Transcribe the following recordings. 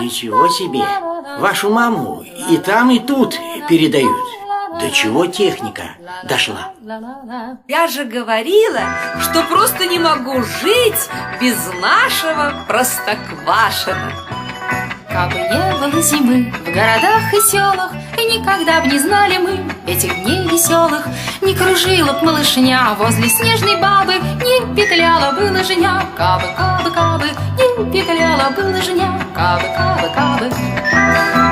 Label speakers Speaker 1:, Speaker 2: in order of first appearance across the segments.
Speaker 1: Ничего себе! Вашу маму и там, и тут передают. До чего техника дошла?
Speaker 2: Я же говорила, что просто не могу жить без нашего простоквашина.
Speaker 3: Как бы не было зимы в городах и селах, и никогда бы не знали мы этих дней веселых Не кружила б малышня возле снежной бабы Не петляла бы лыжня, кабы, кабы, кабы Не петляла бы лыжня, кабы, кабы, кабы.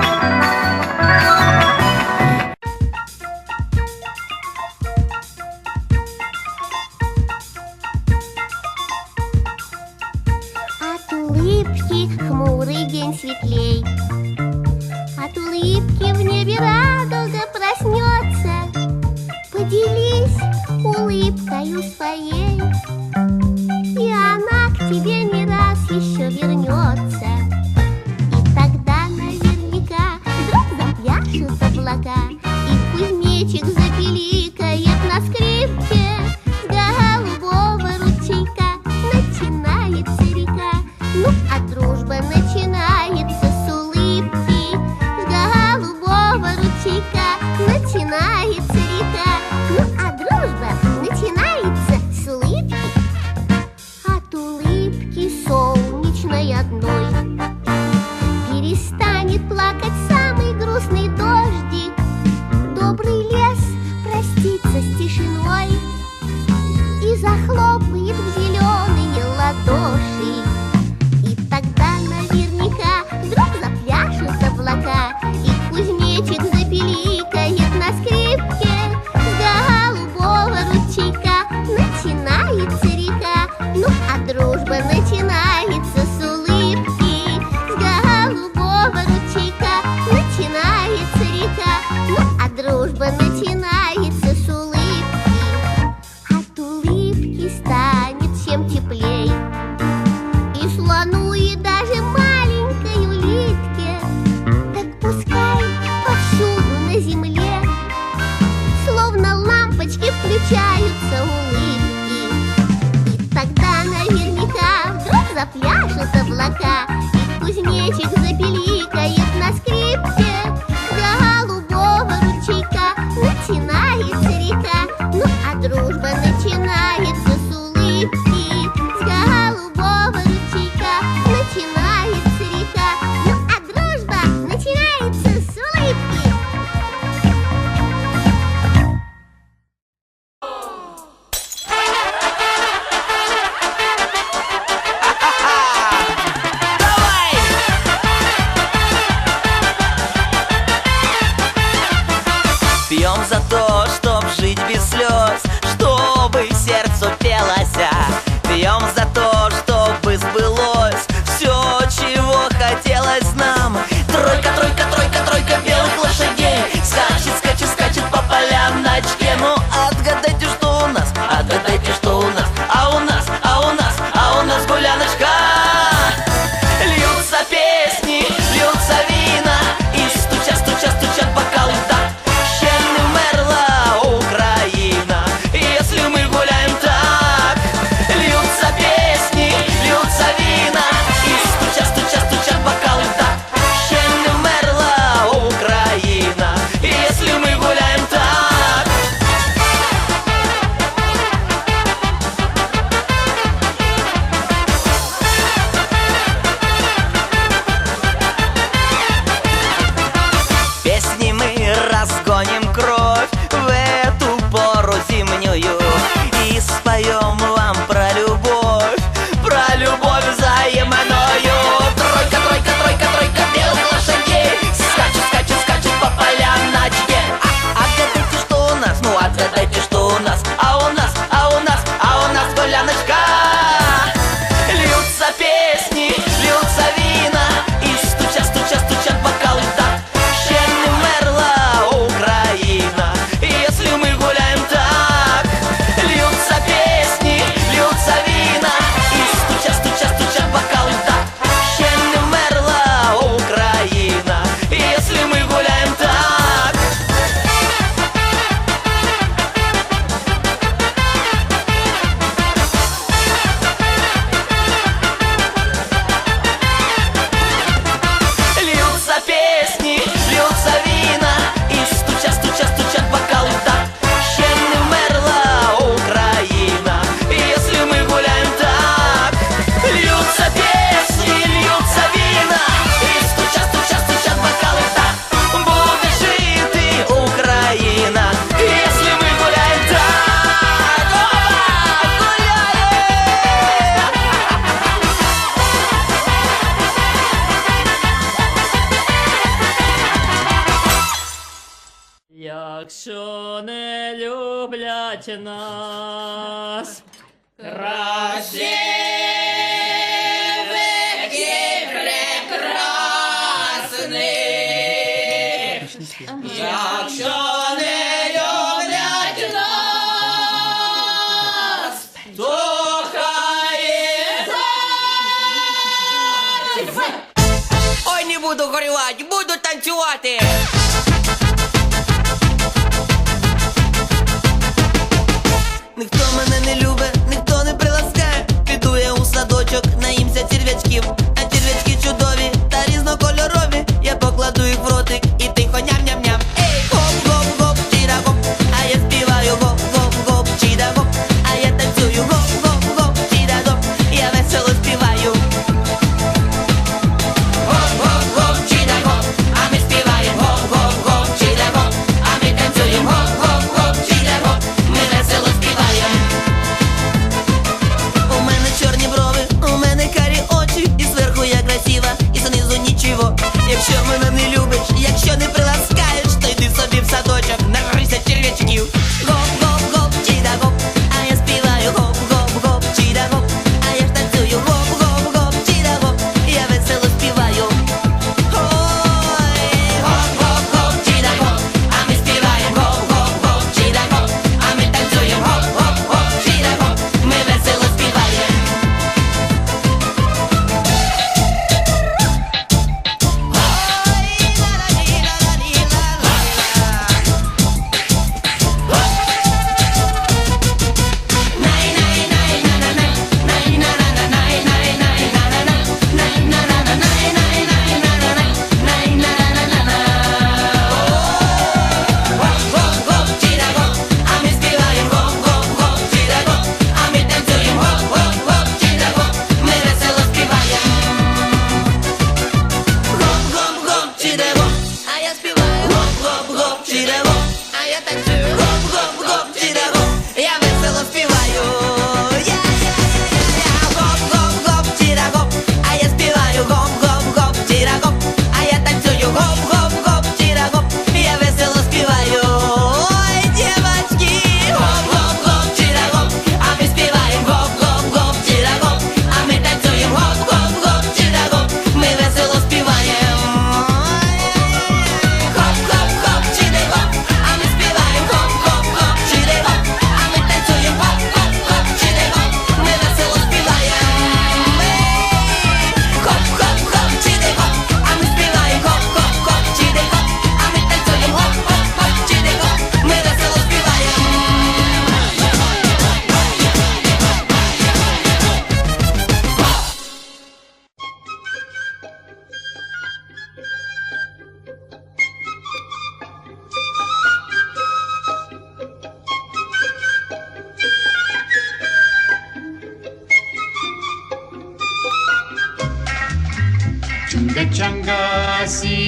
Speaker 4: Что не люблять нас. Красивих і прекрасних, не
Speaker 5: люблять нас, то хай
Speaker 6: Ой, не буду горювати, буду танцювати. якщо мене не любиш, якщо не
Speaker 7: про.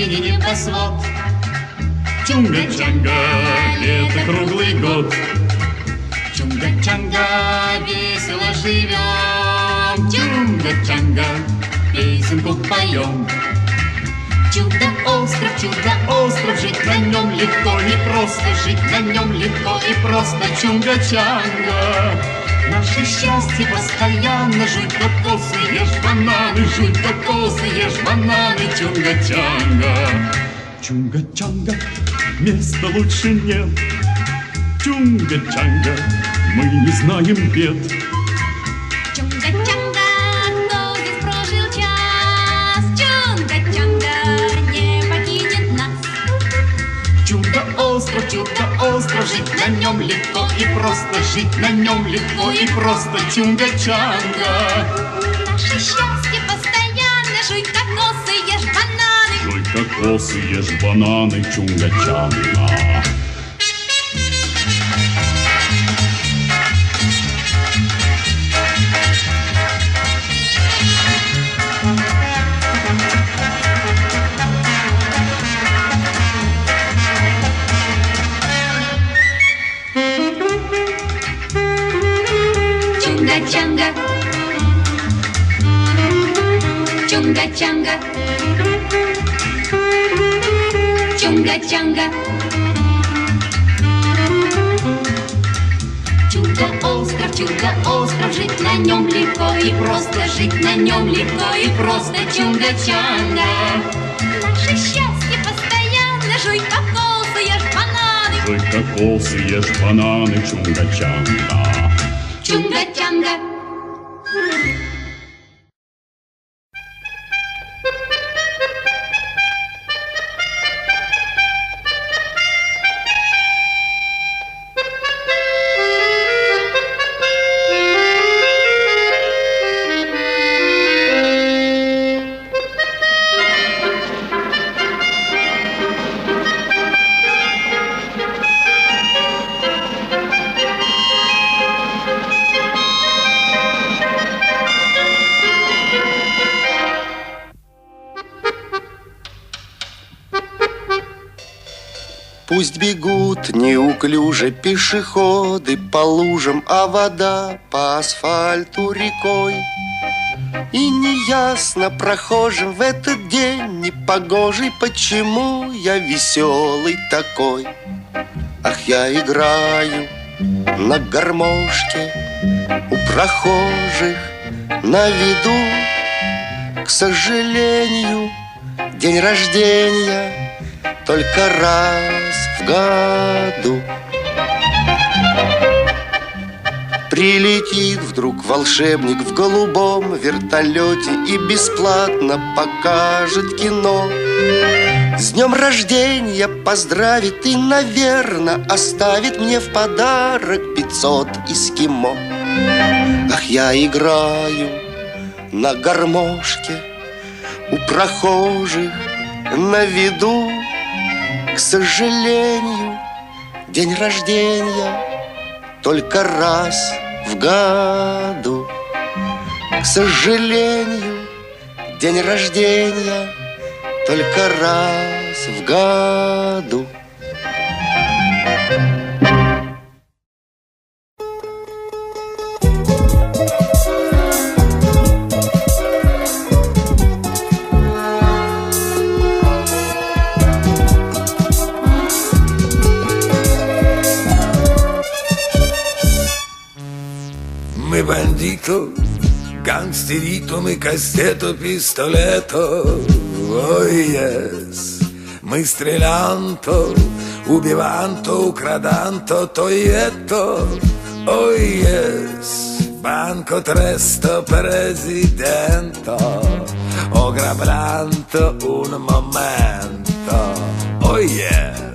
Speaker 7: синий небосвод. Чунга-чанга, это круглый год. Чунга-чанга, весело живем. Чунга-чанга, песенку поем. Чудо-остров, чудо-остров, жить на нем легко и просто, жить на нем легко и просто, чунга-чанга. Наше счастье постоянно Жуй кокосы, ешь бананы Жуй кокосы, ешь бананы Чунга-чанга. Чунга-чанга Места лучше нет. Чунга-чанга Мы не знаем бед. жить на нем легко и просто, жить на нем легко и просто, тюнга-чанга.
Speaker 2: Наше счастье постоянно, жуй кокосы, ешь бананы.
Speaker 7: Жуй кокосы, ешь бананы, чунга-чанга.
Speaker 3: И просто Жить на нем легко и просто Чунга-чанга. Наше счастье постоянно Жуй кокосы, ешь бананы.
Speaker 8: Жуй кокосы, ешь бананы, чунга-чанга.
Speaker 3: Чунга-чанга
Speaker 9: Пусть бегут неуклюже пешеходы по лужам, а вода по асфальту рекой. И неясно прохожим в этот день непогожий, почему я веселый такой. Ах, я играю на гармошке у прохожих на виду. К сожалению, день рождения только раз году. Прилетит вдруг волшебник в голубом вертолете И бесплатно покажет кино. С днем рождения поздравит и, наверное, Оставит мне в подарок 500 эскимо. Ах, я играю на гармошке У прохожих на виду К сожалению, день рождения только раз в году. К сожалению, день рождения только раз в году.
Speaker 10: Мы бандито, гангстерито, мы кастето, пистолето, ой, yes. Мы стрелянто, убиванто, украданто, тоието, ой, yes. Banco tresto presidento, ogravlanto un momento, oh yes.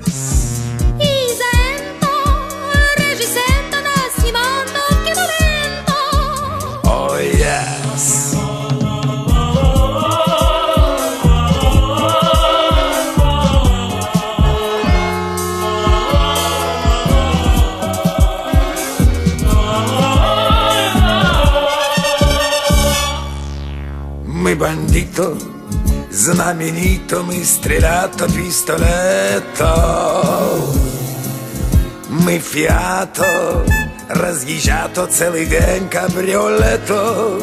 Speaker 10: Бандито, знаменито, мы стрелято, пистолето. Мы фиато, разъезжато целый день кабриолето.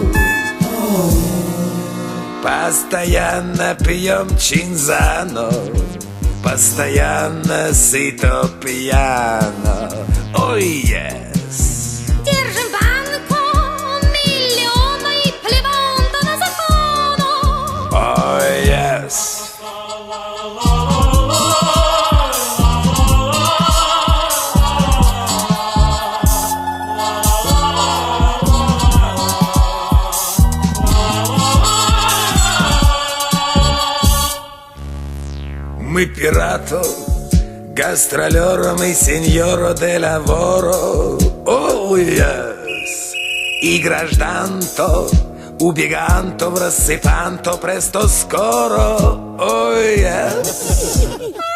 Speaker 10: Постоянно пьем чинзано, постоянно сыто пьяно. Ой, yes. Мы пирато, гастролером и сеньоро де лаворо. Oh, yes. И гражданто, убеганто, в рассыпанто, престо скоро. Oh, yes.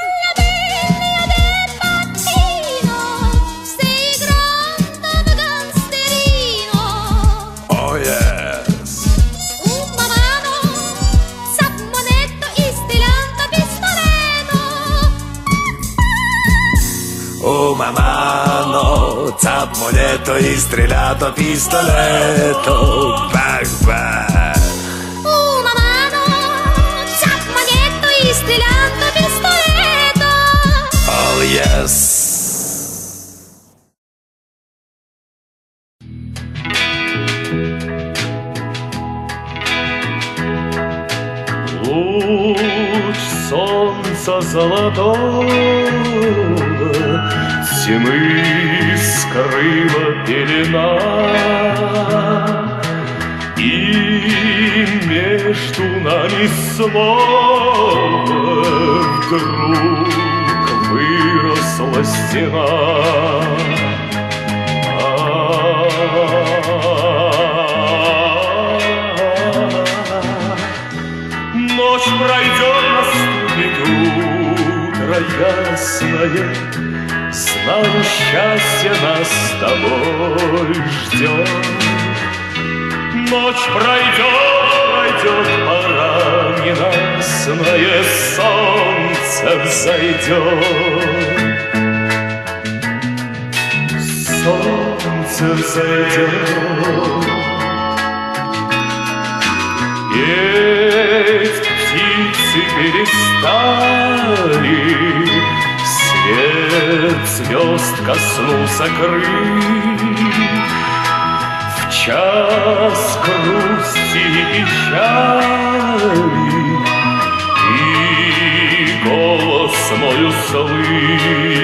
Speaker 10: Oh
Speaker 3: mamma no, zappoletto istrellato a pistoletto,
Speaker 10: bang bang.
Speaker 3: Oh mamma no, zappoletto istrellato a pistoletto.
Speaker 10: Oh yes.
Speaker 8: Луч солнца золотой Тьмы скрыла пелена И между нами снова Вдруг выросла стена. Ночь пройдет, наступит утро ясное Знаю, счастье нас с тобой ждет. Ночь пройдет, пройдет, пора ненастное Солнце взойдет. Солнце взойдет. Петь птицы перестали, Свет звезд коснулся крыль. В час грусти и печали Ты голос мой услышь.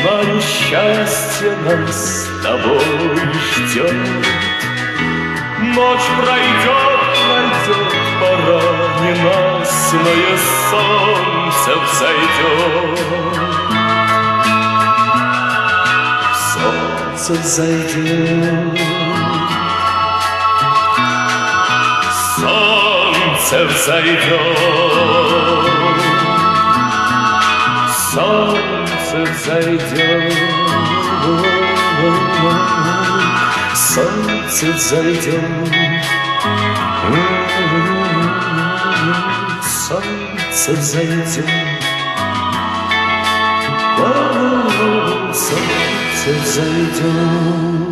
Speaker 8: Знаю, счастье нас с тобой ждет. Ночь пройдет, пройдет, пора ненастное Солнце взойдет. Солнце взойдет. Солнце взойдет, солнце взойдет, солнце взойдет, солнце взойдет, солнце взойдет.